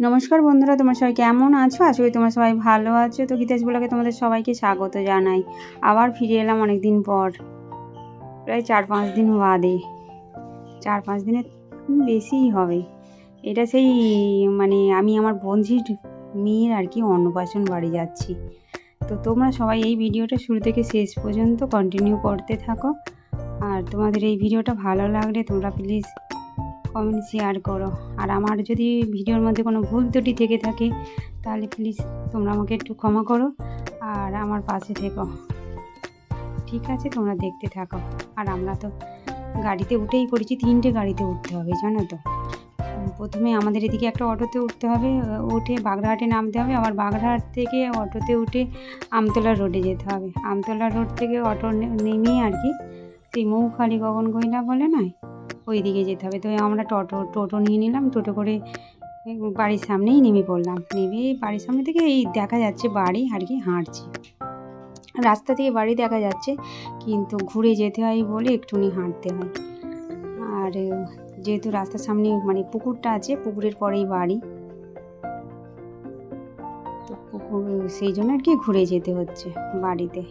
নমস্কার বন্ধুরা, তোমার সবাই কেমন আছো? আশা করি তোমার সবাই ভালো আছো। তো গীতাস ব্লগে তোমাদের সবাইকে স্বাগত জানাই। আবার ফিরে এলাম অনেক দিন পর, প্রায় চার পাঁচ দিন বাদে। চার পাঁচ দিনের বেশিই হবে। এটা সেই মানে আমি আমার বন্ধুর মেয়ের আর কি অন্নপ্রাশন বাড়ি যাচ্ছি। তো তোমরা সবাই এই ভিডিওটা শুরু থেকে শেষ পর্যন্ত কন্টিনিউ করতে থাকো। আর তোমাদের এই ভিডিওটা ভালো লাগলে তোমরা প্লিজ কমেন্ট শেয়ার করো। আর আমার যদি ভিডিওর মধ্যে কোনো ভুল ত্রুটি থেকে থাকে, তাহলে প্লিজ তোমরা আমাকে একটু ক্ষমা করো আর আমার পাশে থেকো। ঠিক আছে, তোমরা দেখতে থাকো। আর আমরা তো গাড়িতে উঠেই পড়েছি, তিনটে গাড়িতে উঠতে হবে, জানো তো। প্রথমে আমাদের এদিকে একটা অটোতে উঠতে হবে, উঠে বাগড়াহাটে নামতে হবে, আবার বাগড়াহাট থেকে অটোতে উঠে আমতলা রোডে যেতে হবে। আমতলা রোড থেকে অটো নেমে আর কি সেই মৌখালি গগন গয়না বলে নয়? ওই দিকে যেতে হবে। তো আমরা টোটো টোটো নিয়ে নিলাম, টোটো করে বাড়ির সামনেই নেমে পড়লাম। নেমে বাড়ির সামনে থেকে এই দেখা যাচ্ছে বাড়ি আর কি হাঁটছি। রাস্তা থেকে বাড়ি দেখা যাচ্ছে, কিন্তু ঘুরে যেতে হয় বলে একটুখানি হাঁটতে হয়। আর যেহেতু রাস্তার সামনে মানে পুকুরটা আছে, পুকুরের পরেই বাড়ি। তো পুকুর, সেই জন্য আর কি ঘুরে যেতে হচ্ছে বাড়িতে।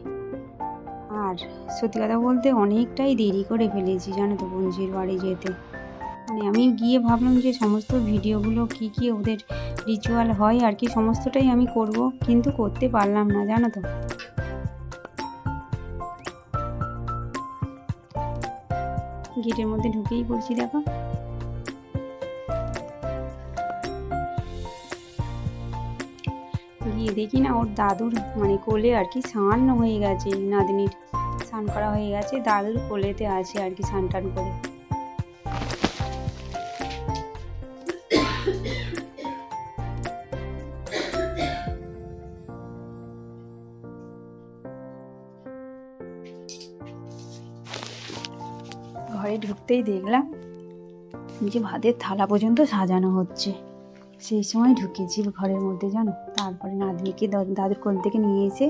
আর সত্যি কথা বলতে অনেকটাই দেরি করে ফেলেছি, জানো তো বঞ্জির বাড়ি যেতে। মানে আমি গিয়ে ভাবলাম যে সমস্ত ভিডিওগুলো কি কি ওদের রিচুয়াল হয় আর কি সমস্তটাই আমি করব, কিন্তু করতে পারলাম না, জানো তো। গেটের মধ্যে ঢুকেই পড়ছি, দেখো। গিয়ে দেখি না, ওর দাদুর মানে কোলে আর কি স্নান হয়ে গেছে, নাতনির। স্নান করা হয়ে গেছে, দাদুর কোলেতে আছে আর কি স্নান টান করে। ঘরে ঢুকতেই দেখলাম যে ভাতের থালা পর্যন্ত সাজানো হচ্ছে। সেই সময় ঢুকেছি ঘরের মধ্যে, জানো? তারপরে নাতনিকে, দাদুর কোল থেকে নিয়ে এসে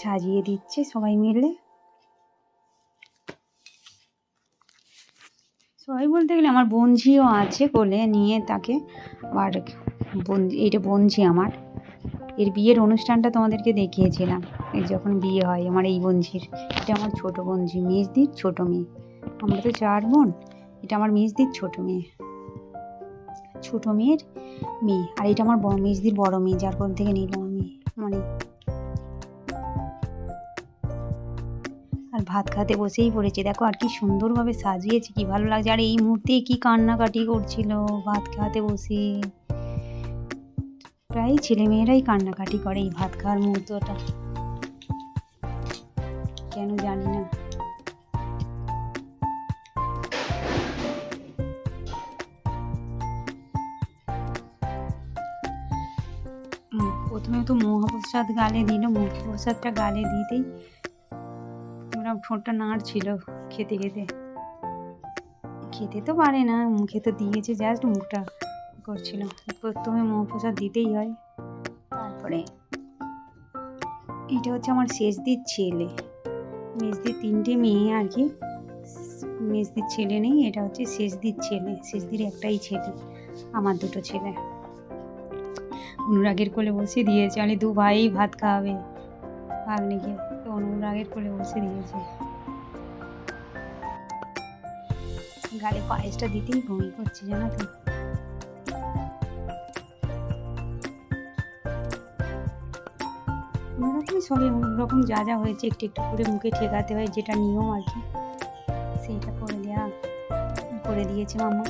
সাজিয়ে দিচ্ছে সবাই মিলে। সবাই বলতে গেলে আমার বোনঝিও আছে কোলে নিয়ে তাকে বোন এইটা বোনঝি আমার। এর বিয়ের অনুষ্ঠানটা তোমাদেরকে দেখিয়েছিলাম। এই যখন বিয়ে হয়, আমার এই বোনঝির এটা আমার ছোট বোনঝি মেজদির ছোট মেয়ে। আমরা তো চার বোন, এটা আমার মেজদির ছোট মেয়ে। ছোট মেয়ের মেয়ে। আর এটা আমার মেজদির বড় মেয়ে, যার কোল থেকে নিলাম আমি। মানে ভাত খাতে বসেই পড়েছে। দেখো আর কি সুন্দরভাবে সাজিয়েছে, কি ভালো লাগছে। আর এই মুহূর্তে কি কান্নাকাটি করছিল ভাত খাওয়াতে বসে? প্রায় ছেলেমেয়েরাই কান্নাকাটি করে এই ভাত খাওয়ার মুহূর্তটা। কেন জানি না। প্রথমে তো মহাপ্রসাদ গালে দিল, মহাপ্রসাদটা গালে দিতেই ওরা ঠোঁটটা নাড়ছিল খেতে খেতে। খেতে তো পারে না মুখে তো দিয়েছে জাস্ট মুখটা করছিল প্রথমে মহাপ্রসাদ দিতেই হয়। তারপরে এটা হচ্ছে আমার শেষদির ছেলে। মেজদির তিনটে মেয়ে আর কি। মেজদির ছেলে নেই এটা হচ্ছে শেষদির ছেলে। শেষদির একটাই ছেলে আমার দুটো ছেলে। অনুরাগের কোলে বসে দিয়েছে মানে দু ভাই ভাত খাওয়াবে ভাগ্নিকে তো অনুরাগের কোলে বসে দিয়েছে গালে পায়েসটা দিতেই বমি করছে, জানো তো। ওরকমই সবই রকম যা যা হয়েছে, একটু একটু করে মুখে ঠেকাতে হয়, যেটা নিয়ম আর কি, সেইটা করে দেওয়া করে দিয়েছে মামা।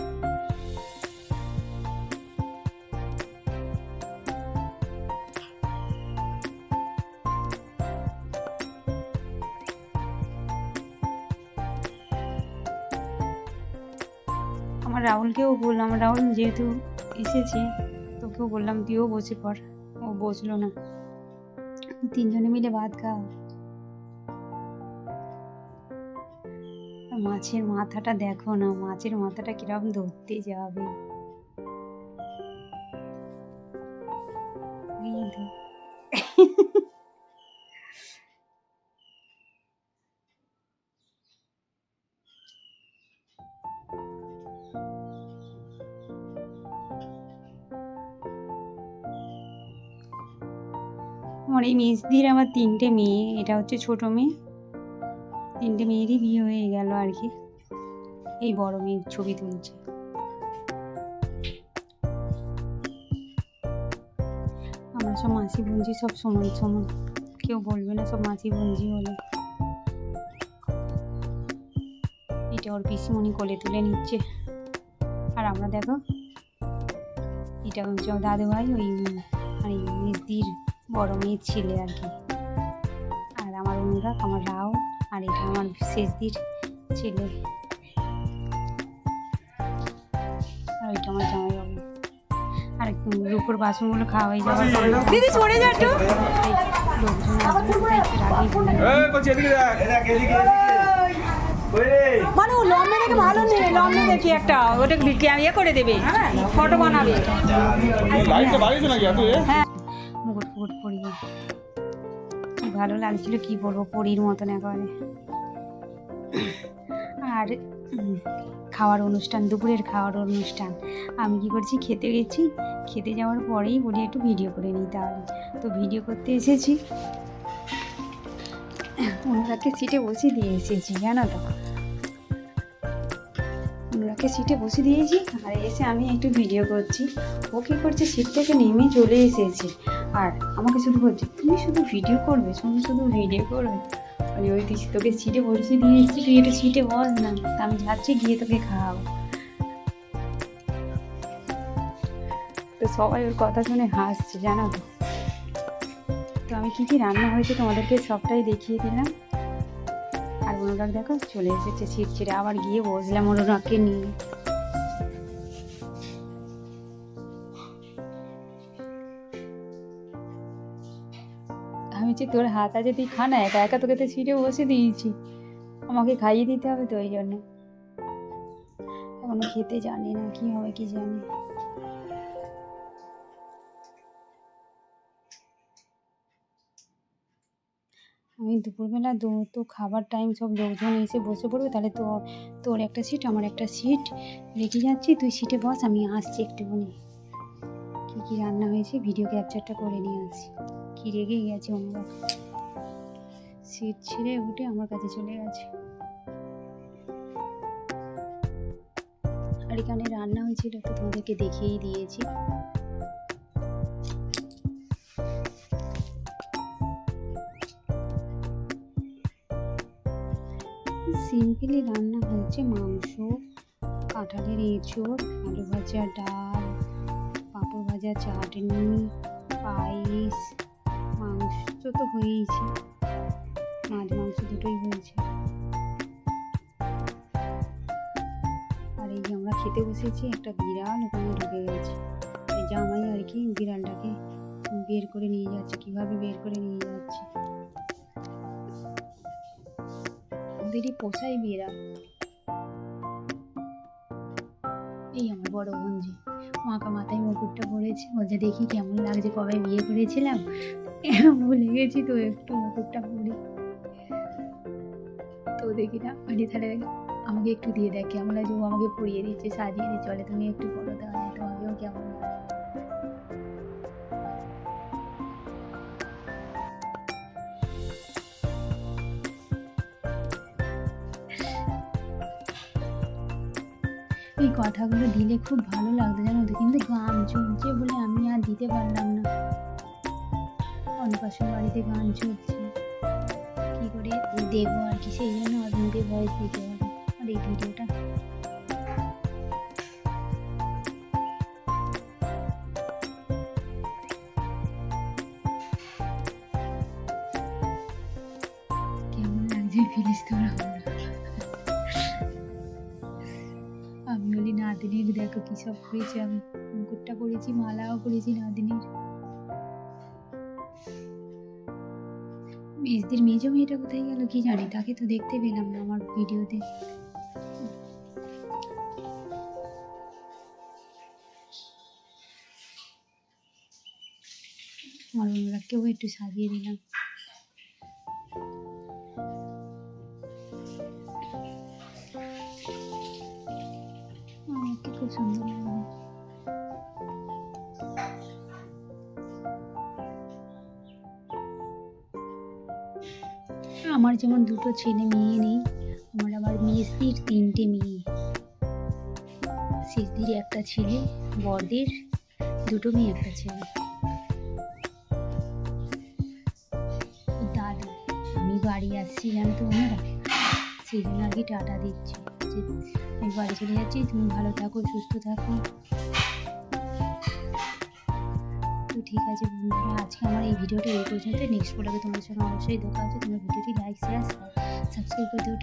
আমার রাহুলকেও বললাম, রাহুল যেহেতু এসেছে, তোকেও বললাম, তুইও বসে পড়। ও বসল না। তিনজনে মিলে ভাত খাও। মাছের মাথাটা দেখো না, মাছের মাথাটা কীরকম ধরতে যাবে। আমার এই মেজদির আমার তিনটে মেয়ে, এটা হচ্ছে ছোট মেয়ে। তিনটে মেয়েরই বিয়ে হয়ে গেল আর কি। এই বড় মেয়ের ছবি তুলছে। আমরা সব মাসি বোনজি সব সমান সমান কেউ বলবে না সব মাসি বোনজি হলে। এটা ওর পিসিমণি কোলে তুলে নিচ্ছে। আর আমরা দেখো, এটা হচ্ছে দাদু ভাই ওই মানে মেজদির বড় মেয়ের ছেলে আর কি। আর আমার অনুরাগ আমার রাও আর এটা আমার শেষদির ছেলে। আর ওইটা আমার জামাইবাবু আর একটু রূপোর বাসনগুলো খাওয়া হয়ে যাওয়ার দিদি সরে যা একটু মানে ও লম্বে দেখে ভালো নেই লম্বে দেখি একটা ওটা ইয়ে করে দেবে ফটো বানাবে? হ্যাঁ। ফুকুট পরিয়ে ভালো লাগছিল কি বলব, পরীর মতন একেবারে। আর খাওয়ার অনুষ্ঠান, দুপুরের খাওয়ার অনুষ্ঠান। আমি কি করছি, খেতে গেছি। খেতে যাওয়ার পরেই বলি একটু ভিডিও করে নিই তাহলে। তো ভিডিও করতে এসেছি। অনুরাগকে সিটে বসে দিয়ে এসেছি, জানো তো। অনুরাগকে সিটে বসে দিয়েছি, আর এসে আমি একটু ভিডিও করছি। ও কী করছে সিট থেকে নেমে চলে এসেছে। আর আমাকে শুধু বলছে, তুমি শুধু ভিডিও করবে, শুধু শুধু ভিডিও করবে? আমি ওই দিচ্ছি তোকে সিটে বসে দিয়ে এসেছি তুই একটু সিটে বস না, তা আমি যাচ্ছি, গিয়ে তোকে খাওয়াবো। তো সবাই ওর কথা শুনে হাসছে, জানো তো। তো আমি কী কী রান্না হয়েছে তোমাদেরকে সবটাই দেখিয়ে দিলাম। আর অনুরাগ দেখো চলে এসেছে সিট ছেড়ে আবার গিয়ে বসলাম অনুরাগকে নিয়ে। বলছি তোর হাত আছে তুই খা না, একা একা তোকে তো সিটে বসে দিয়েছি। আমাকে খাইয়ে দিতে হবে তো ওই জন্য। এখনও খেতে জানি না, কি হবে কি জানি। আমি দুপুরবেলা তো খাবার টাইম সব লোকজন এসে বসে পড়বে, তাহলে তো তোর একটা সিট আমার একটা সিট রেখে যাচ্ছি, তুই সিটে বস, আমি আসছি একটুখানি। কী কী রান্না হয়েছে ভিডিও ক্যাপচারটা করে নিয়ে আসি কি রেগে গেছে অনুরাগ সিট ছেড়ে উঠে আমার কাছে চলে গেছে। আর এখানে রান্না হয়েছিল তো তোমাদেরকে দেখিয়েই দিয়েছি। সিম্পলি রান্না হয়েছে মাংস, কাঁঠালের এঁচোড়, আলু ভাজা ডাল, পাঁপড় ভাজা চাটনি, পায়েস। মাংস তো হয়েইছে মাছ, মাংস দুটোই হয়েছে। আর এই যে আমরা খেতে বসেছি, একটা বিড়াল ওখানে ঢুকে গেছে। এই জামাই আর কি বিড়ালটাকে বের করে নিয়ে যাচ্ছে, কীভাবে বের করে নিয়ে যাচ্ছে। ওদেরই পোষাই বিড়াল। এই আমার বড় বোনজি মাকা মাথায় মুকুটটা পরেছে। বলছে, দেখি কেমন লাগছে কবে বিয়ে করেছিলাম? ভুলে গেছি তো একটু মুকুটটা পরি। তো দেখি না মানে তাহলে আমাকে একটু দিয়ে দেখ কেমন লাগছে ও আমাকে পরিয়ে দিচ্ছে, সাজিয়ে দিচ্ছে। চলে, তুমি একটু করো তাহলে, তোমাকেও কেমন এই কথাগুলো দিলে খুব ভালো লাগতো জানো তো, কিন্তু গান চলছে বলে আমি আর দিতে পারলাম না। অন্নপাশের বাড়িতে গান চলছে। কি করে দেবো আর কি? সেই জন্য মুখে ভয়েস দিতে হবে। আর এই ভিডিওটা। কেমন লাগছে ফিলিস আমি বলি নাদিনীর দেখো কি সব করেছি আমি মুকুটটা পরেছি মালাও পরেছি নাদিনীর মেজদির মেজো মেয়েটা কোথায় গেল কি জানি? তাকে তো দেখতে পেলাম না আমার ভিডিওতে। আমার কেউ একটু সাজিয়ে দিলাম। আমার যেমন দুটো ছেলে মেয়ে নেই, আমার আবার মেসির তিনটে মেয়ে। সিদ্ধির একটা ছেলে বড়দের দুটো মেয়ে একটা ছেলে। দাদু, আমি বাড়ি আসছি জানো তো আর কি টাটা দিচ্ছি। আমি বাড়ি চলে যাচ্ছি, তুমি ভালো থাকো, সুস্থ থাকো। ঠিক আছে বন্ধুরা আজকে আমার এই ভিডিওটি এই পর্যন্ত নেক্সট ভিডিওতে তোমাদের সঙ্গে অবশ্যই দেখা হচ্ছে। তোমার ভিডিওটি লাইক শেয়ার সাবস্ক্রাইব করে দিও।